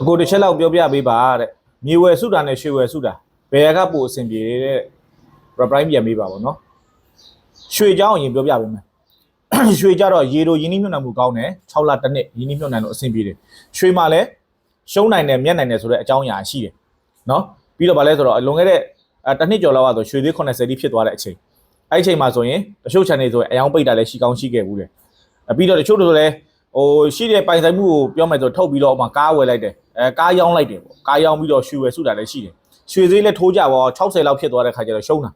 အကိုတစ်ချက်လောက်ပြောပြပေးပါတဲ့မြေဝယ်စုတာနဲ့ရွှေဝယ်စုတာဘယ်ကပို့အဆင်ပြေတဲ့ reply ပြန်ပေးပါဗောနော်ရွှေเจ้าအရင်ပြောပြပေးမယ် ရွှေကြတော့ရေလိုရင်းနှီးမြှုပ်နှံမှုကောင်းတယ်6လတစ်နှစ်ရင်းနှီးမြှုပ်နှံလို့အဆင်ပြေတယ်ရွှေမှာလည်းရှုံးနိုင်တယ်မြတ်နိုင်တယ်ဆိုတဲ့အကြောင်းအရာရှိတယ်နော်ပြီးတော့ဗာလဲဆိုတော့လွန်ခဲ့တဲ့အဲတစ်နှစ်ကျော်လောက်ကဆိုရွှေသေး80တိဖြစ်သွားတဲ့အချိန်အဲ့ဒီအချိန်မှာဆိုရင်တချို့ channel ဆိုရင်အယောင်ပိတ်တာလည်းရှိကောင်းရှိခဲ့ဘူးတယ်အပြီးတော့တချို့တို့လည်း ဟိုရှိတဲ့ပိုင်ဆိုင်မှုကိုပြောမယ်ဆိုထုတ်ပြီးတော့မှကားဝယ်လိုက်တယ်အဲကားရောင်းလိုက်တယ်ပေါ့ကားရောင်းပြီးတော့ရွှေဝယ်စုတာလည်းရှိတယ်ရွှေဈေးလည်းထိုးကြပါ60လောက်ဖြစ်သွားတဲ့ခါကျတော့ရှုံးတာ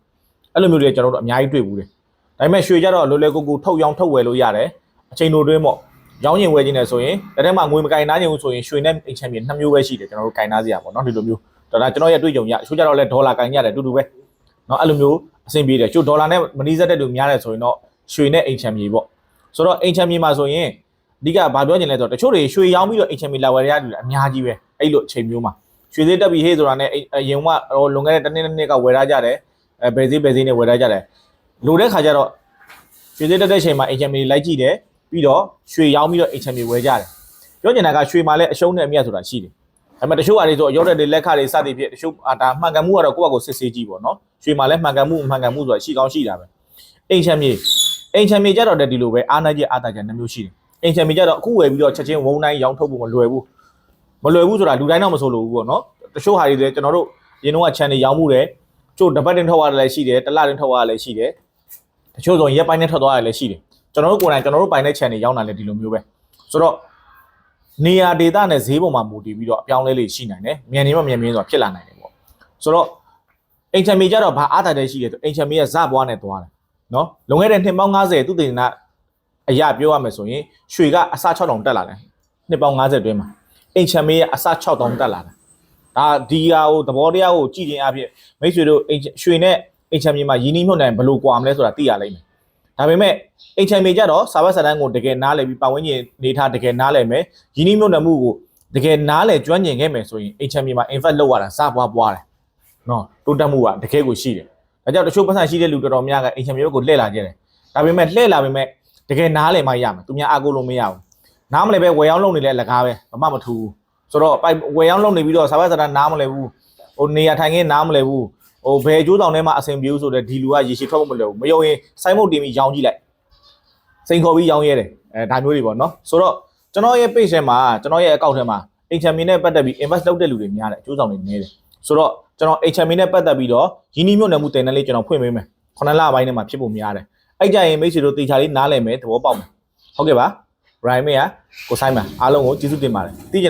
အဲ့လိုမျိုးတွေကျွန်တော်တို့အများကြီးတွေ့ဘူးတယ်ဒါပေမဲ့ရွှေကြတော့လွယ်လွယ်ကူကူထုတ်ရောင်းထုတ်ဝယ်လို့ရတယ်အချိန်တို့တွင်းပေါ့ရောင်းရင်ဝယ်ခြင်းနဲ့ဆိုရင်လက်ထဲမှာငွေမကင်နားခြင်းဆိုရင်ရွှေနဲ့အိမ်ချမ်းမြေနှစ်မျိုးပဲရှိတယ်ကျွန်တော်တို့ကင်နာစရာပေါ့နော်ဒီလိုမျိုးဒါကကျွန်တော်ရဲ့တွေ့ကြုံရရွှေကြတော့လဲဒေါ်လာကင်ရတယ်တူတူပဲနော်အဲ့လိုမျိုးအဆင်ပြေတယ်ကျို့ဒေါ်လာနဲ့မနီးစက်တဲ့လူများတယ်ဆိုရင်တော့ရွှေနဲ့အိမ်ချမ်းမြေပေါ့ဆိုတော့အိမ်ချမ်းမြေမှာဆိုရင် အဓိကဘာပြောချင်လဲဆိုတော့တချို့တွေရွှေရောင်းပြီးတော့အိမ်ချမ်းမြေလာဝယ်ရရတယ်အများကြီးပဲအဲ့လိုအချိန်မျိုးမှာရွှေသေးတက်ပြီးဟေးဆိုတာနဲ့အရင်ကလွန်ခဲ့တဲ့တစ်နှစ်နှစ်ကဝယ်ရကြတယ်အဲဘယ်ဈေးဘယ်ဈေးနဲ့ဝယ်ရကြတယ်လိုတဲ့ခါကျတော့ရွှေသေးတက်တဲ့ချိန်မှာ HM တွေလိုက်ကြည့်တယ်ပြီးတော့ရွှေရောင်းပြီးတော့ HM တွေဝယ်ကြတယ်ပြောချင်တာကရွှေမှာလည်းအရှုံးနဲ့အမြတ်ဆိုတာရှိတယ်ဒါပေမဲ့တချို့အရာတွေဆိုရောတဲ့လက်ခတွေစသည်ဖြင့်တချို့အာဒါမှန်ကန်မှုကတော့ကိုယ့်အကိုစစ်ဆေးကြည့်ပေါ့နော်ရွှေမှာလည်းမှန်ကန်မှုမှန်ကန်မှုဆိုတာရှိကောင်းရှိတာပဲ HM မြေ HM မြေကြတော့ဒီလိုပဲအားနိုင်ချက်အားတာချက်နှမျိုးရှိတယ် HM မြေကြတော့အခုဝယ်ပြီးတော့ချက်ချင်းဝုန်းတိုင်းရောင်းထုတ်ဖို့မလွယ်ဘူးမလွယ်ဘူးဆိုတာလူတိုင်းတော့မဆိုလို့ဘူးပေါ့နော်တချို့ဟာတွေလည်းကျွန်တော်တို့ရင်းနှောက channel ရောင်းမှုတယ်ကျို့တပတ်တင်ထုတ်ရတယ်လည်းရှိတယ်တစ်လတင်ထုတ်ရတယ်လည်းရှိတယ်တချို့ဆိုရင်ရက်ပိုင်းနဲ့ထွက်သွားရလည်းရှိတယ်ကျွန်တော်တို့ကိုယ်တိုင်ကျွန်တော်တို့ပိုင်တဲ့ channel ရောက်လာလည်းဒီလိုမျိုးပဲဆိုတော့နေရာဒေတာနဲ့ဈေးပေါ်မှာမူတည်ပြီးတော့အပြောင်းလဲလေးရှိနိုင်တယ်မြန်နေမှမြန်မြင်းဆိုတာဖြစ်လာနိုင်တယ်ပေါ့ဆိုတော့အင်ချမ်မီကြတော့ဘာအားတာတဲ့ရှိတယ်ဆိုအင်ချမ်မီကဇဘွားနဲ့သွားတယ်နော်လွန်ခဲ့တဲ့နှစ်ပေါင်း90သူတည်နာ အရာပြောရမယ်ဆိုရင်ရွှေကအစ6000တက်လာတယ်နှစ်ပေါင်း90တွင်းမှာအင်ချမ်မီကအစ6000တက်လာတယ်ဒါဒီဟာကိုသဘောတရားကိုကြည့်ခြင်းအပြင်မိတ်ဆွေတို့အင်ရွှေနဲ့အင်ချမ်မီမှာယင်းနှီးမြှုပ်နှံဘယ်လိုကွာမလဲဆိုတာသိရလိမ့်မယ်ဒါပေမဲ့အင်ချမ်မီကြတော့စာပတ်စာတန်းကိုတကယ်နားလည်ပြီးပတ်ဝန်းကျင်နေထားတကယ်နားလည်မယ်ယင်းနှီးမြှုပ်နှံမှုကိုတကယ်နားလည်ကျွမ်းကျင်ခဲ့မယ်ဆိုရင်အင်ချမ်မီမှာ invest လုပ်ရတာစပွားပွားတယ်နော်တိုးတက်မှုကတကယ်ကိုရှိတယ်ဒါကြောင့်တချို့ပတ်စံရှိတဲ့လူတော်တော်များကအင်ချမ်မီဘက်ကိုလှည့်လာကြတယ်ဒါပေမဲ့လှည့်လာပေမဲ့ တကယ်နားလည်မှရမယ်သူများအားကိုးလို့မရဘူးနားမလဲပဲဝယ်ရောက်လုံနေလဲလကားပဲဘာမှမထူဘူးဆိုတော့ပိုက်ဝယ်ရောက်လုံနေပြီးတော့စာပတ်စာတန်းနားမလဲဘူးဟိုနေရာထိုင်ခင်းနားမလဲဘူးဟိုဘယ်ကျိုးဆောင်ထဲမှာအဆင်ပြေဘူးဆိုတော့ဒီလူကရေရှည်ထွက်ဖို့မလွယ်ဘူးမယုံရင်စိုင်းမုတ်တင်ပြီးရောင်းကြည့်လိုက်စိန်ခေါ်ပြီးရောင်းရဲတယ်အဲဒါမျိုးတွေပေါ့နော်ဆိုတော့ကျွန်တော်ရဲ့ page ထဲမှာကျွန်တော်ရဲ့ account ထဲမှာ HM နဲ့ပတ်သက်ပြီး invest လုပ်တဲ့လူတွေများတယ်အကျိုးဆောင်တွေနည်းတယ်ဆိုတော့ကျွန်တော် HM နဲ့ပတ်သက်ပြီးတော့ရင်းနှီးမြှုပ်နှံမှုတင်တဲ့လေးကျွန်တော်ဖွင့်ပေးမယ်ခုနှစ်လပိုင်းထဲမှာဖြစ်ဖို့များတယ် အဲ့ကြရင်မိတ်ဆွေတို့တေချာလေးနားလည်မယ်သဘောပေါက်မယ်ဟုတ်ကဲ့ပါ Ryan မေကကိုဆိုင်ပါအားလုံးကိုကျေးဇူးတင်ပါတယ်သိကြ